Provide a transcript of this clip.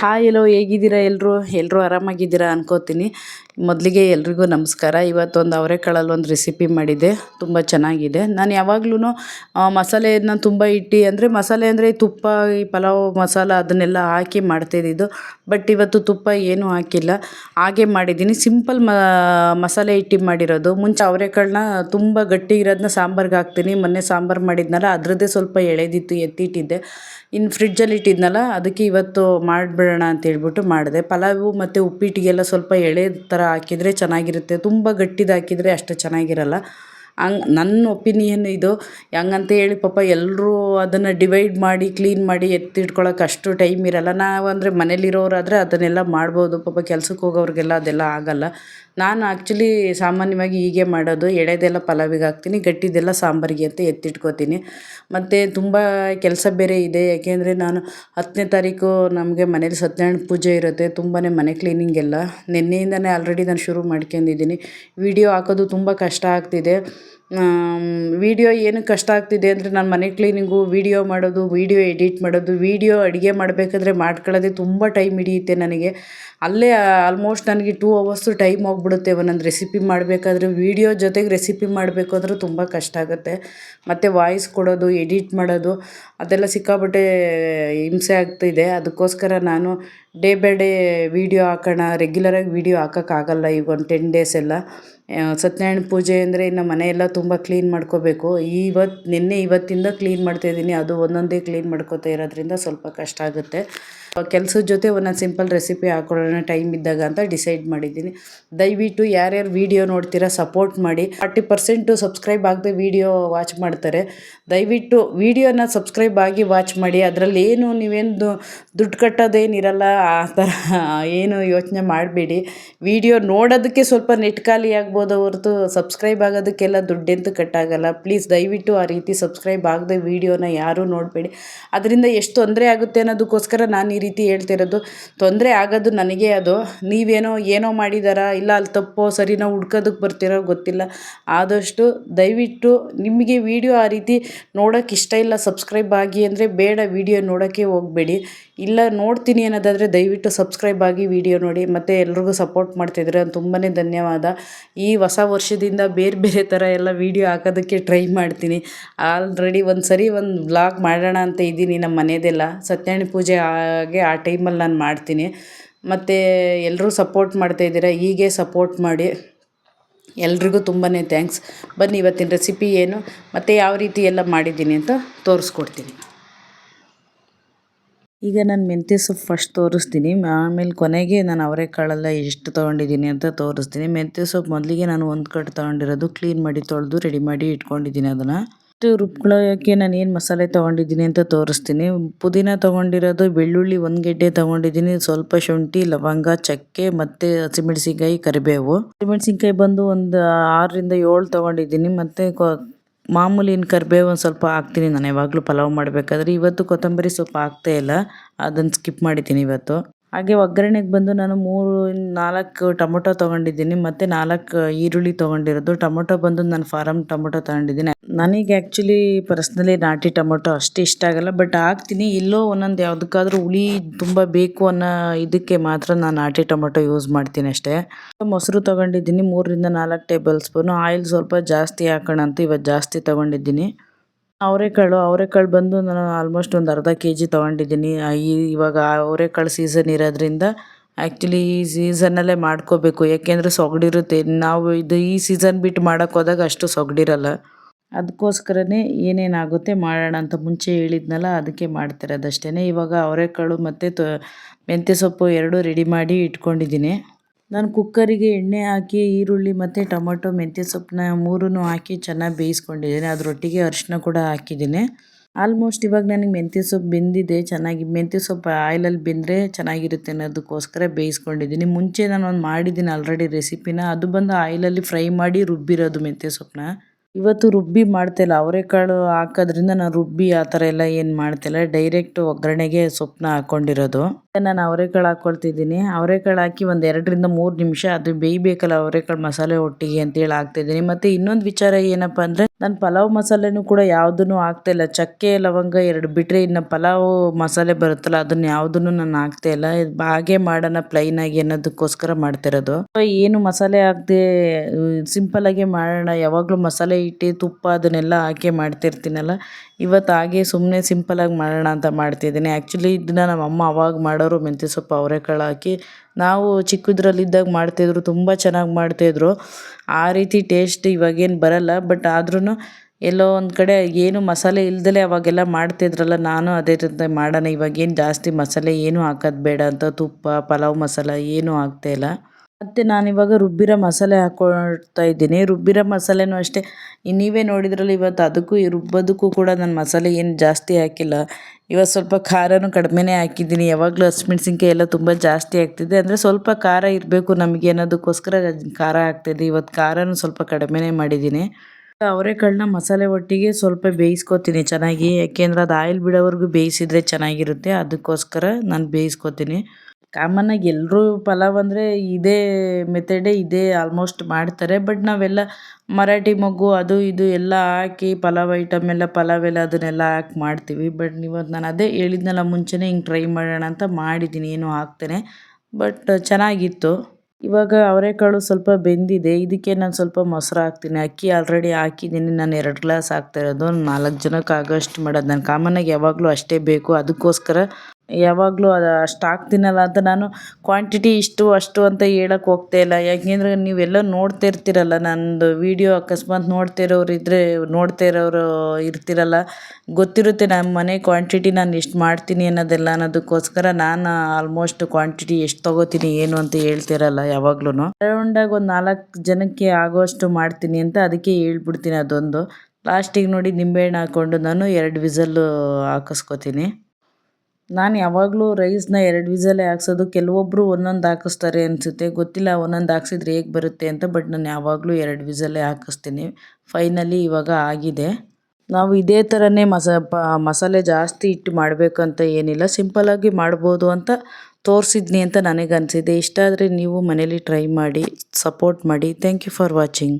Hi ಎಲ್ಲೋ ಹೇಗಿದ್ದೀರಾ ಎಲ್ಲರೂ ಎಲ್ಲರೂ ಆರಾಮಾಗಿದ್ದೀರಾ ಅನ್ಕೋತೀನಿ. ಮೊದಲಿಗೆ ಎಲ್ರಿಗೂ ನಮಸ್ಕಾರ. ಇವತ್ತೊಂದು ಅವರೆಕಾಳಲ್ಲಿ ಒಂದು ರೆಸಿಪಿ ಮಾಡಿದ್ದೆ. ತುಂಬ ಚೆನ್ನಾಗಿದೆ. ನಾನು ಯಾವಾಗ್ಲೂ ಮಸಾಲೆಯನ್ನು ತುಂಬ ಇಟ್ಟು, ಅಂದರೆ ಮಸಾಲೆ ಅಂದರೆ ತುಪ್ಪ, ಈ ಪಲಾವ್ ಮಸಾಲ ಅದನ್ನೆಲ್ಲ ಹಾಕಿ ಮಾಡ್ತಿದ್ದಿದ್ದು ಬಟ್ ಇವತ್ತು ತುಪ್ಪ ಏನೂ ಹಾಕಿಲ್ಲ. ಹಾಗೆ ಮಾಡಿದ್ದೀನಿ. ಸಿಂಪಲ್ ಮಸಾಲೆ ಇಟ್ಟು ಮಾಡಿರೋದು. ಮುಂಚೆ ಅವರೆಕಾಳನ್ನ ತುಂಬ ಗಟ್ಟಿ ಇರೋದನ್ನ ಸಾಂಬಾರ್ಗೆ ಹಾಕ್ತೀನಿ. ಮೊನ್ನೆ ಸಾಂಬಾರು ಮಾಡಿದ್ನಲ್ಲ, ಅದರದ್ದೇ ಸ್ವಲ್ಪ ಎಳೆದಿತ್ತು, ಎತ್ತಿಟ್ಟಿದ್ದೆ. ಇನ್ನು ಫ್ರಿಡ್ಜಲ್ಲಿ ಇಟ್ಟಿದ್ನಲ್ಲ, ಅದಕ್ಕೆ ಇವತ್ತು ಮಾಡಿಬಿಡೋಣ ಅಂತ ಹೇಳ್ಬಿಟ್ಟು ಮಾಡಿದೆ. ಪಲಾವು ಮತ್ತು ಉಪ್ಪಿಟ್ಟಿಗೆಲ್ಲ ಸ್ವಲ್ಪ ಎಳೆ ಥರ ಹಾಕಿದರೆ ಚೆನ್ನಾಗಿರುತ್ತೆ. ತುಂಬ ಗಟ್ಟಿದಾಕಿದರೆ ಅಷ್ಟು ಚೆನ್ನಾಗಿರಲ್ಲ. ಹಂಗೆ ನನ್ನ ಒಪಿನಿಯನ್ ಇದು. ಹೆಂಗಂತ ಹೇಳಿ ಪಾಪ ಎಲ್ಲರೂ ಅದನ್ನು ಡಿವೈಡ್ ಮಾಡಿ, ಕ್ಲೀನ್ ಮಾಡಿ ಎತ್ತಿಟ್ಕೊಳಕ್ಕೆ ಅಷ್ಟು ಟೈಮ್ ಇರಲ್ಲ. ನಾವು ಅಂದರೆ ಮನೇಲಿರೋರಾದರೆ ಅದನ್ನೆಲ್ಲ ಮಾಡ್ಬೋದು. ಪಾಪ ಕೆಲ್ಸಕ್ಕೆ ಹೋಗೋರಿಗೆಲ್ಲ ಅದೆಲ್ಲ ಆಗಲ್ಲ. ನಾನು ಆ್ಯಕ್ಚುಲಿ ಸಾಮಾನ್ಯವಾಗಿ ಹೀಗೆ ಮಾಡೋದು. ಎಳೆದೆಲ್ಲ ಪಲಾವಿಗೆ ಹಾಕ್ತೀನಿ, ಗಟ್ಟಿದೆಲ್ಲ ಸಾಂಬಾರಿಗೆ ಅಂತ ಎತ್ತಿಟ್ಕೋತೀನಿ. ಮತ್ತು ತುಂಬ ಕೆಲಸ ಬೇರೆ ಇದೆ. ಯಾಕೆಂದರೆ ನಾನು ಹತ್ತನೇ ತಾರೀಕು ನಮಗೆ ಮನೇಲಿ ಸತ್ಯನಾರಾಯಣ ಪೂಜೆ ಇರುತ್ತೆ. ತುಂಬಾ ಮನೆ ಕ್ಲೀನಿಂಗ್ ಎಲ್ಲ. ನಿನ್ನೆಯಿಂದನೇ ಆಲ್ರೆಡಿ ನಾನು ಶುರು ಮಾಡ್ಕೊಂಡಿದ್ದೀನಿ. ವಿಡಿಯೋ ಹಾಕೋದು ತುಂಬ ಕಷ್ಟ ಆಗ್ತಿದೆ. ವೀಡಿಯೋ ಏನು ಕಷ್ಟ ಆಗ್ತಿದೆ ಅಂದರೆ ನಾನು ಮನೆ ಕ್ಲೀನಿಂಗು ವಿಡಿಯೋ ಮಾಡೋದು, ವಿಡಿಯೋ ಎಡಿಟ್ ಮಾಡೋದು, ವೀಡಿಯೋ ಅಡುಗೆ ಮಾಡಬೇಕಾದ್ರೆ ಮಾಡ್ಕೊಳ್ಳೋದೇ ತುಂಬ ಟೈಮ್ ಹಿಡಿಯುತ್ತೆ ನನಗೆ. ಅಲ್ಲೇ ಆಲ್ಮೋಸ್ಟ್ ನನಗೆ ಟೂ ಅವರ್ಸು ಟೈಮ್ ಹೋಗ್ಬಿಡುತ್ತೆ. ಒಂದೊಂದು ರೆಸಿಪಿ ಮಾಡಬೇಕಾದ್ರೆ, ವೀಡಿಯೋ ಜೊತೆಗೆ ರೆಸಿಪಿ ಮಾಡಬೇಕು ಅಂದರೆ ತುಂಬ ಕಷ್ಟ ಆಗುತ್ತೆ. ಮತ್ತು ವಾಯ್ಸ್ ಕೊಡೋದು ಎಡಿಟ್ ಮಾಡೋದು, ಅದೆಲ್ಲ ಸಿಕ್ಕಾಪಟ್ಟೆ ಹಿಂಸೆ ಆಗ್ತಿದೆ. ಅದಕ್ಕೋಸ್ಕರ ನಾನು ಡೇ ಬೈ ಡೇ ವೀಡಿಯೋ ಹಾಕೋಣ ರೆಗ್ಯುಲರಾಗಿ ವೀಡಿಯೋ ಹಾಕೋಕ್ಕಾಗಲ್ಲ ಈಗ ಒಂದು ಟೆನ್ ಡೇಸ್ ಎಲ್ಲ. ಸತ್ಯನಾರಾಯಣ ಪೂಜೆ ಅಂದರೆ ಇನ್ನು ಮನೆಯೆಲ್ಲ ತುಂಬ ಕ್ಲೀನ್ ಮಾಡ್ಕೋಬೇಕು. ಇವತ್ತು ನಿನ್ನೆ ಇವತ್ತಿಂದ ಕ್ಲೀನ್ ಮಾಡ್ತಾಯಿದ್ದೀನಿ ಅದು ಒಂದೊಂದೇ ಕ್ಲೀನ್ ಮಾಡ್ಕೋತಾ ಇರೋದ್ರಿಂದ ಸ್ವಲ್ಪ ಕಷ್ಟ ಆಗುತ್ತೆ. ಕೆಲ್ಸದ ಜೊತೆ ಒಂದೊಂದು ಸಿಂಪಲ್ ರೆಸಿಪಿ ಹಾಕೊಳ್ಳೋಣ ಟೈಮ್ ಇದ್ದಾಗ ಅಂತ ಡಿಸೈಡ್ ಮಾಡಿದ್ದೀನಿ. ದಯವಿಟ್ಟು ಯಾರ್ಯಾರು ವೀಡಿಯೋ ನೋಡ್ತೀರಾ ಸಪೋರ್ಟ್ ಮಾಡಿ. ಫಾರ್ಟಿ ಪರ್ಸೆಂಟು ಸಬ್ಸ್ಕ್ರೈಬ್ ಆಗದೆ ವೀಡಿಯೋ ವಾಚ್ ಮಾಡ್ತಾರೆ. ದಯವಿಟ್ಟು ವೀಡಿಯೋನ ಸಬ್ಸ್ಕ್ರೈಬ್ ಆಗಿ ವಾಚ್ ಮಾಡಿ. ಅದರಲ್ಲಿ ಏನು ನೀವೇನು ದುಡ್ಡು ಕಟ್ಟೋದೇನಿರಲ್ಲ, ಆ ಥರ ಏನು ಯೋಚನೆ ಮಾಡಬೇಡಿ. ವೀಡಿಯೋ ನೋಡೋದಕ್ಕೆ ಸ್ವಲ್ಪ ನೆಟ್ ಖಾಲಿ ಆಗ್ಬೋದು ಹೊರತು ಸಬ್ಸ್ಕ್ರೈಬ್ ಆಗೋದಕ್ಕೆಲ್ಲ ದುಡ್ಡೆಂತೂ ಕಟ್ಟಾಗಲ್ಲ. ಪ್ಲೀಸ್ ದಯವಿಟ್ಟು ಆ ರೀತಿ ಸಬ್ಸ್ಕ್ರೈಬ್ ಆಗದೆ ವೀಡಿಯೋನ ಯಾರೂ ನೋಡಬೇಡಿ. ಅದರಿಂದ ಎಷ್ಟು ತೊಂದರೆ ಆಗುತ್ತೆ ಅನ್ನೋದಕ್ಕೋಸ್ಕರ ನಾನು ರೀತಿ ಹೇಳ್ತಿರೋದು, ತೊಂದರೆ ಆಗೋದು ನನಗೆ ಅದು. ನೀವೇನೋ, ಏನೋ ಮಾಡಿದಾರಾ? ಇಲ್ಲ ಅಲ್ಲಿ ತಪ್ಪೋ, ಸರಿನೋ ಹುಡ್ಕೋದಕ್ಕೆ ಬರ್ತಿರೋ ಗೊತ್ತಿಲ್ಲ. ಆದಷ್ಟು ದಯವಿಟ್ಟು ನಿಮಗೆ ವೀಡಿಯೋ ಆ ರೀತಿ ನೋಡೋಕೆ ಇಷ್ಟ ಇಲ್ಲ, ಸಬ್ಸ್ಕ್ರೈಬ್ ಆಗಿ ಅಂದರೆ ಬೇಡ ವೀಡಿಯೋ ನೋಡೋಕ್ಕೆ ಹೋಗಬೇಡಿ. ಇಲ್ಲ ನೋಡ್ತೀನಿ ಅನ್ನೋದಾದರೆ ದಯವಿಟ್ಟು ಸಬ್ಸ್ಕ್ರೈಬ್ ಆಗಿ ವೀಡಿಯೋ ನೋಡಿ. ಮತ್ತು ಎಲ್ರಿಗೂ ಸಪೋರ್ಟ್ ಮಾಡ್ತಿದ್ರೆ ತುಂಬಾ ಧನ್ಯವಾದ. ಈ ಹೊಸ ವರ್ಷದಿಂದ ಬೇರೆ ಬೇರೆ ಥರ ಎಲ್ಲ ವೀಡಿಯೋ ಹಾಕೋದಕ್ಕೆ ಟ್ರೈ ಮಾಡ್ತೀನಿ. ಆಲ್ರೆಡಿ ಒಂದು ಸರಿ ಒಂದು ಬ್ಲಾಗ್ ಮಾಡೋಣ ಅಂತ ಇದ್ದೀನಿ ನಮ್ಮ ಮನೆಯದೆಲ್ಲ ಸತ್ಯನಾರಾಯಣ ಪೂಜೆ ಹಾಗೆ ಆ ಟೈಮಲ್ಲಿ ನಾನು ಮಾಡ್ತೀನಿ. ಮತ್ತು ಎಲ್ಲರೂ ಸಪೋರ್ಟ್ ಮಾಡ್ತಾಯಿದ್ದೀರ ಹೀಗೆ ಸಪೋರ್ಟ್ ಮಾಡಿ. ಎಲ್ರಿಗೂ ತುಂಬಾ ಥ್ಯಾಂಕ್ಸ್. ಬನ್ನಿ ಇವತ್ತಿನ ರೆಸಿಪಿ ಏನು, ಮತ್ತು ಯಾವ ರೀತಿ ಎಲ್ಲ ಮಾಡಿದ್ದೀನಿ ಅಂತ ತೋರಿಸ್ಕೊಡ್ತೀನಿ. ಈಗ ನಾನು ಮೆಂತ್ಯ ಸೊಪ್ಪು ಫಸ್ಟ್ ತೋರಿಸ್ತೀನಿ. ಆಮೇಲೆ ಕೊನೆಗೆ ನಾನು ಅವರೆಕಾಳೆಲ್ಲ ಎಷ್ಟು ತೊಗೊಂಡಿದ್ದೀನಿ ಅಂತ ತೋರಿಸ್ತೀನಿ. ಮೆಂತ್ಯ ಸೊಪ್ಪು ಮೊದಲಿಗೆ ನಾನು ಒಂದು ಕಟ್ಟು ತೊಗೊಂಡಿರೋದು, ಕ್ಲೀನ್ ಮಾಡಿ ತೊಳೆದು, ರೆಡಿ ಮಾಡಿ ಇಟ್ಕೊಂಡಿದ್ದೀನಿ ಅದನ್ನು. ರುಬ್ಕೊಳ್ಳೋಕ್ಕೆ ನಾನು ಏನು ಮಸಾಲೆ ತೊಗೊಂಡಿದ್ದೀನಿ ಅಂತ ತೋರಿಸ್ತೀನಿ. ಪುದೀನ ತೊಗೊಂಡಿರೋದು ಬೆಳ್ಳುಳ್ಳಿ ಒಂದು ಗೆಡ್ಡೆ ತೊಗೊಂಡಿದ್ದೀನಿ. ಸ್ವಲ್ಪ ಶುಂಠಿ, ಲವಂಗ, ಚಕ್ಕೆ ಮತ್ತು ಹಸಿಮೆಣಸಿನ್ಕಾಯಿ, ಕರಿಬೇವು. ಹಸಿಮೆಣಸಿನ್ಕಾಯಿ ಬಂದು ಒಂದು ಆರರಿಂದ ಏಳು ತೊಗೊಂಡಿದ್ದೀನಿ. ಮತ್ತು ಮಾಮೂಲಿ ಇನ್ನು ಕರಿಬೇವು ಒಂದು ಸ್ವಲ್ಪ ಹಾಕ್ತೀನಿ ನಾನು. ಯಾವಾಗಲೂ ಪಲಾವ್ ಮಾಡಬೇಕಾದ್ರೆ. ಇವತ್ತು ಕೊತ್ತಂಬರಿ ಸೊಪ್ಪು ಹಾಕ್ತೇ ಇಲ್ಲ. ಅದನ್ನು ಸ್ಕಿಪ್ ಮಾಡಿದ್ದೀನಿ ಇವತ್ತು. ಹಾಗೆ ಒಗ್ಗರಣೆಗೆ ಬಂದು ನಾನು ಮೂರು, ನಾಲ್ಕು ಟೊಮೊಟೊ ತೊಗೊಂಡಿದ್ದೀನಿ, ಮತ್ತು ನಾಲ್ಕು ಈರುಳ್ಳಿ ತೊಗೊಂಡಿರೋದು. ಟೊಮೊಟೊ ಬಂದು ನಾನು ಫಾರಮ್ ಟೊಮೊಟೊ ತೊಗೊಂಡಿದ್ದೀನಿ. ನನಗೆ ಆ್ಯಕ್ಚುಲಿ ಪರ್ಸ್ನಲಿ ನಾಟಿ ಟೊಮೊಟೊ ಅಷ್ಟು ಇಷ್ಟ ಆಗಲ್ಲ ಬಟ್ ಹಾಕ್ತೀನಿ. ಇಲ್ಲೋ ಒಂದೊಂದು ಯಾವುದಕ್ಕಾದ್ರೂ ಹುಳಿ ತುಂಬ ಬೇಕು ಅನ್ನೋ ಇದಕ್ಕೆ ಮಾತ್ರ ನಾನು ನಾಟಿ ಟೊಮೊಟೊ ಯೂಸ್ ಮಾಡ್ತೀನಿ ಅಷ್ಟೇ. ಮೊಸರು ತೊಗೊಂಡಿದ್ದೀನಿ, ಮೂರರಿಂದ ನಾಲ್ಕು ಟೇಬಲ್ ಸ್ಪೂನು. ಆಯಿಲ್ ಸ್ವಲ್ಪ ಜಾಸ್ತಿ ಹಾಕೋಣ ಅಂತ ಇವತ್ತು ಜಾಸ್ತಿ ತೊಗೊಂಡಿದ್ದೀನಿ. ಅವರೆಕಾಳು ಅವರೆಕಾಳು ಬಂದು ನಾನು ಆಲ್ಮೋಸ್ಟ್ ಒಂದು ಅರ್ಧ ಕೆ ಜಿ ತೊಗೊಂಡಿದ್ದೀನಿ ಈ ಇವಾಗ ಅವರೆಕಾಳು ಸೀಸನ್ ಇರೋದ್ರಿಂದ ಆ್ಯಕ್ಚುಲಿ ಈ ಸೀಸನ್ನಲ್ಲೇ ಮಾಡ್ಕೋಬೇಕು. ಯಾಕೆಂದರೆ ಸೊಗಡಿರುತ್ತೆ. ನಾವು ಇದು ಈ ಸೀಸನ್ ಬಿಟ್ಟು ಮಾಡೋಕೆ ಹೋದಾಗ ಅಷ್ಟು ಸೊಗಡಿರಲ್ಲ. ಅದಕ್ಕೋಸ್ಕರನೇ ಏನೇನಾಗುತ್ತೆ ಮಾಡೋಣ ಅಂತ ಮುಂಚೆ ಹೇಳಿದ್ನಲ್ಲ, ಅದಕ್ಕೆ ಮಾಡ್ತಿರೋದಷ್ಟೇ ಇವಾಗ ಅವರೆಕಾಳು ಮತ್ತು ತೊ ಮೆಂತ್ಯ ಸೊಪ್ಪು ಎರಡೂ ರೆಡಿ ಮಾಡಿ ಇಟ್ಕೊಂಡಿದ್ದೀನಿ. ನಾನು ಕುಕ್ಕರಿಗೆ ಎಣ್ಣೆ ಹಾಕಿ, ಈರುಳ್ಳಿ ಮತ್ತು ಟೊಮೊಟೊ, ಮೆಂತ್ಯ ಸೊಪ್ಪನ್ನ ಮೂರೂ ಹಾಕಿ ಚೆನ್ನಾಗಿ ಬೇಯಿಸ್ಕೊಂಡಿದ್ದೀನಿ. ಅದರೊಟ್ಟಿಗೆ ಅರಿಶಿನ ಕೂಡ ಹಾಕಿದ್ದೀನಿ. ಆಲ್ಮೋಸ್ಟ್ ಇವಾಗ ನನಗೆ ಮೆಂತ್ಯ ಸೊಪ್ಪು ಬೆಂದಿದೆ, ಚೆನ್ನಾಗಿ ಮೆಂತ್ಯ ಸೊಪ್ಪು ಆಯಿಲಲ್ಲಿ ಬೆಂದರೆ ಚೆನ್ನಾಗಿರುತ್ತೆ ಅನ್ನೋದಕ್ಕೋಸ್ಕರ ಬೇಯಿಸ್ಕೊಂಡಿದ್ದೀನಿ. ಮುಂಚೆ ನಾನು ಒಂದು ಮಾಡಿದ್ದೀನಿ ಆಲ್ರೆಡಿ ರೆಸಿಪಿನ. ಅದು ಬಂದು ಆಯಿಲಲ್ಲಿ ಫ್ರೈ ಮಾಡಿ ರುಬ್ಬಿರೋದು ಮೆಂತ್ಯ ಸೊಪ್ಪನ್ನ. ಇವತ್ತು ರುಬ್ಬಿ ಮಾಡ್ತಿಲ್ಲ. ಅವರೆಕಾಳು ಹಾಕೋದ್ರಿಂದ ನಾನು ರುಬ್ಬಿ ಆ ಥರ ಎಲ್ಲ ಏನು ಮಾಡ್ತಿಲ್ಲ. ಡೈರೆಕ್ಟ್ ಒಗ್ಗರಣೆಗೆ ಸೊಪ್ಪನ್ನ ಹಾಕ್ಕೊಂಡಿರೋದು ನಾನು ಅವರೆಕಾಳು ಹಾಕ್ಕೊಳ್ತಿದ್ದೀನಿ ಅವರೆಕಾಳು ಹಾಕಿ ಒಂದು ಎರಡರಿಂದ ಮೂರು ನಿಮಿಷ ಅದು ಬೇಯಬೇಕಲ್ಲ ಅವರೆಕಾಳು ಮಸಾಲೆ ಒಟ್ಟಿಗೆ ಅಂತೇಳಿ ಹಾಕ್ತಿದ್ದೀನಿ. ಮತ್ತು ಇನ್ನೊಂದು ವಿಚಾರ ಏನಪ್ಪ ಅಂದರೆ ನಾನು ಪಲಾವ್ ಮಸಾಲೆನೂ ಕೂಡ ಯಾವುದನ್ನು ಹಾಕ್ತಾಯಿಲ್ಲ ಚಕ್ಕೆ, ಲವಂಗ ಎರಡು ಬಿಟ್ಟರೆ ಇನ್ನು ಪಲಾವ್ ಮಸಾಲೆ ಬರುತ್ತಲ್ಲ, ಅದನ್ನು ಯಾವುದನ್ನು ನಾನು ಹಾಕ್ತಾಯಿಲ್ಲ ಹಾಗೆ ಮಾಡೋಣ ಪ್ಲೈನಾಗಿ ಅನ್ನೋದಕ್ಕೋಸ್ಕರ ಮಾಡ್ತಿರೋದು. ಏನು ಮಸಾಲೆ ಹಾಕದೆ ಸಿಂಪಲ್ಲಾಗೆ ಮಾಡೋಣ. ಯಾವಾಗಲೂ ಮಸಾಲೆ ಇಟ್ಟು ತುಪ್ಪ ಅದನ್ನೆಲ್ಲ ಹಾಕಿ ಮಾಡ್ತಿರ್ತೀನಲ್ಲ. ಇವತ್ತು ಹಾಗೆ ಸುಮ್ಮನೆ ಸಿಂಪಲಾಗಿ ಮಾಡೋಣ ಅಂತ ಮಾಡ್ತಿದ್ದೀನಿ. ಆ್ಯಕ್ಚುಲಿ ಇದನ್ನ ನಮ್ಮ ಅಮ್ಮ ಅವಾಗ ಮಾಡೋರು ಮೆಂತ್ಯ ಸೊಪ್ಪು ಅವರೆಕಾಳು ಹಾಕಿ ನಾವು ಚಿಕ್ಕದ್ರಲ್ಲಿದ್ದಾಗ ಮಾಡ್ತಿದ್ರು, ತುಂಬ ಚೆನ್ನಾಗಿ ಮಾಡ್ತಿದ್ರು. ಆ ರೀತಿ ಟೇಸ್ಟ್ ಇವಾಗೇನು ಬರಲ್ಲ ಬಟ್ ಆದ್ರೂ ಎಲ್ಲೋ ಒಂದು ಕಡೆ ಏನು ಮಸಾಲೆ ಇಲ್ದಲೇ ಅವಾಗೆಲ್ಲ ಮಾಡ್ತಿದ್ರಲ್ಲ, ನಾನು ಅದೇ ರೀತಿ ಮಾಡೋಣ, ಇವಾಗೇನು ಜಾಸ್ತಿ ಮಸಾಲೆ ಏನೂ ಹಾಕೋದು ಬೇಡ ಅಂತ, ತುಪ್ಪ, ಪಲಾವ್ ಮಸಾಲ ಏನೂ ಹಾಕ್ತಾಯಿಲ್ಲ ಮತ್ತು ನಾನಿವಾಗ ರುಬ್ಬಿರೋ ಮಸಾಲೆ ಹಾಕ್ಕೊಳ್ತಾ ಇದ್ದೀನಿ. ರುಬ್ಬಿರೋ ಮಸಾಲೆನೂ ಅಷ್ಟೇ. ನೀವೇ ನೋಡಿದ್ರಲ್ಲ ಇವತ್ತು ಅದಕ್ಕೂ ರುಬ್ಬೋದಕ್ಕೂ ಕೂಡ ನಾನು ಮಸಾಲೆ ಏನು ಜಾಸ್ತಿ ಹಾಕಿಲ್ಲ. ಇವತ್ತು ಸ್ವಲ್ಪ ಖಾರನೂ ಕಡಿಮೆನೇ ಹಾಕಿದ್ದೀನಿ. ಯಾವಾಗಲೂ ಹಸಿಮೆಣ್ಸಿನ್ಕಾಯಿ ಎಲ್ಲ ತುಂಬ ಜಾಸ್ತಿ ಆಗ್ತಿದೆ. ಅಂದರೆ ಸ್ವಲ್ಪ ಖಾರ ಇರಬೇಕು ನಮಗೆ ಅನ್ನೋದಕ್ಕೋಸ್ಕರ ಖಾರ ಆಗ್ತಿದೆ. ಇವತ್ತು ಖಾರನೂ ಸ್ವಲ್ಪ ಕಡಿಮೆನೇ ಮಾಡಿದ್ದೀನಿ. ಅವರೆಕಾಳನ್ನ ಮಸಾಲೆ ಒಟ್ಟಿಗೆ ಸ್ವಲ್ಪ ಬೇಯಿಸ್ಕೊತೀನಿ ಚೆನ್ನಾಗಿ. ಯಾಕೆಂದ್ರೆ ಅದು ಆಯಿಲ್ ಬಿಡೋವರೆಗೂ ಬೇಯಿಸಿದ್ರೆ ಚೆನ್ನಾಗಿರುತ್ತೆ. ಅದಕ್ಕೋಸ್ಕರ ನಾನು ಬೇಯಿಸ್ಕೊತೀನಿ. ಕಾಮನ್ನಾಗಿ ಎಲ್ಲರೂ ಪಲಾವ್ ಅಂದರೆ ಇದೇ ಮೆಥಡೇ ಇದೇ ಆಲ್ಮೋಸ್ಟ್ ಮಾಡ್ತಾರೆ. ಬಟ್ ನಾವೆಲ್ಲ ಮರಾಠಿ ಮೊಗ್ಗು ಅದು ಇದು ಎಲ್ಲ ಹಾಕಿ ಪಲಾವ್ ಐಟಮ್ ಎಲ್ಲ, ಪಲಾವ್ ಎಲ್ಲ ಅದನ್ನೆಲ್ಲ ಹಾಕಿ ಮಾಡ್ತೀವಿ. ಬಟ್ ಇವತ್ತು ನಾನು ಅದೇ ಹೇಳಿದ್ನಲ್ಲ ಮುಂಚೆನೇ ಹಿಂಗೆ ಟ್ರೈ ಮಾಡೋಣ ಅಂತ ಮಾಡಿದ್ದೀನಿ ಏನು ಹಾಕ್ತೇನೆ. ಬಟ್ ಚೆನ್ನಾಗಿತ್ತು. ಇವಾಗ ಅವರೆಕಾಳು ಸ್ವಲ್ಪ ಬೆಂದಿದೆ. ಇದಕ್ಕೆ ನಾನು ಸ್ವಲ್ಪ ಮೊಸರು ಹಾಕ್ತೀನಿ. ಅಕ್ಕಿ ಆಲ್ರೆಡಿ ಹಾಕಿದ್ದೀನಿ. ನಾನು ಎರಡು ಗ್ಲಾಸ್ ಹಾಕ್ತಾ ಇರೋದು. ನಾಲ್ಕು ಜನಕ್ಕೆ ಆಗೋಷ್ಟು ಮಾಡೋದು. ನಾನು ಕಾಮನ್ನಾಗಿ ಯಾವಾಗಲೂ ಅಷ್ಟೇ ಬೇಕು. ಅದಕ್ಕೋಸ್ಕರ ಯಾವಾಗಲೂ ಅದು, ಅಷ್ಟು ಹಾಕ್ತೀನಲ್ಲ ಅಂತ ನಾನು ಕ್ವಾಂಟಿಟಿ ಇಷ್ಟು, ಅಷ್ಟು ಅಂತ ಹೇಳಕ್ಕೆ ಹೋಗ್ತಾಯಿಲ್ಲ ಯಾಕೆಂದರೆ ನೀವೆಲ್ಲ ನೋಡ್ತಾ ಇರ್ತೀರಲ್ಲ, ನಂದು ವೀಡಿಯೋ ಅಕಸ್ಮಾತ್ ನೋಡ್ತಾ ಇರೋರು ಇದ್ದರೆ ನೋಡ್ತಾ ಇರೋರು ಇರ್ತಿರಲ್ಲ. ಗೊತ್ತಿರುತ್ತೆ ನಮ್ಮ ಮನೆ ಕ್ವಾಂಟಿಟಿ ನಾನು ಎಷ್ಟು ಮಾಡ್ತೀನಿ ಅನ್ನೋದೆಲ್ಲ ಅನ್ನೋದಕ್ಕೋಸ್ಕರ ನಾನು ಆಲ್ಮೋಸ್ಟ್ ಕ್ವಾಂಟಿಟಿ ಎಷ್ಟು ತೊಗೋತೀನಿ, ಏನು ಅಂತ ಹೇಳ್ತಿರಲ್ಲ ಯಾವಾಗ್ಲೂ ಅರೌಂಡಾಗಿ ಒಂದು ನಾಲ್ಕು ಜನಕ್ಕೆ ಆಗೋಷ್ಟು ಮಾಡ್ತೀನಿ ಅಂತ ಅದಕ್ಕೆ ಹೇಳ್ಬಿಡ್ತೀನಿ ಅದೊಂದು. ಲಾಸ್ಟಿಗೆ ನೋಡಿ ನಿಂಬೆಹಣ್ಣು ಹಾಕ್ಕೊಂಡು ನಾನು ಎರಡು ವಿಸಲ್ಲು ಹಾಕಿಸ್ಕೊತೀನಿ. ನಾನು ಯಾವಾಗಲೂ ರೈಸ್ನ ಎರಡು ವಿಸಲೇ ಹಾಕ್ಸೋದು ಕೆಲವೊಬ್ಬರು ಒಂದೊಂದು ಹಾಕಿಸ್ತಾರೆ ಅನಿಸುತ್ತೆ. ಗೊತ್ತಿಲ್ಲ ಒಂದೊಂದು ಹಾಕ್ಸಿದ್ರೆ ಹೇಗೆ ಬರುತ್ತೆ ಅಂತ, ಬಟ್ ನಾನು ಯಾವಾಗಲೂ ಎರಡು ವಿಸಲೇ ಹಾಕಿಸ್ತೀನಿ. ಫೈನಲಿ ಇವಾಗ ಆಗಿದೆ. ನಾವು ಇದೇ ಥರನೇ ಮಸ ಮಸಾಲೆ ಜಾಸ್ತಿ ಇಟ್ಟು ಮಾಡಬೇಕಂತ ಏನಿಲ್ಲ. ಸಿಂಪಲ್ಲಾಗಿ ಮಾಡ್ಬೋದು ಅಂತ ತೋರಿಸಿದ್ನಿ ಅಂತ ನನಗೆ ಅನಿಸಿದೆ ಇಷ್ಟ ಆದರೆ ನೀವು ಮನೇಲಿ ಟ್ರೈ ಮಾಡಿ, ಸಪೋರ್ಟ್ ಮಾಡಿ. Thank you for watching.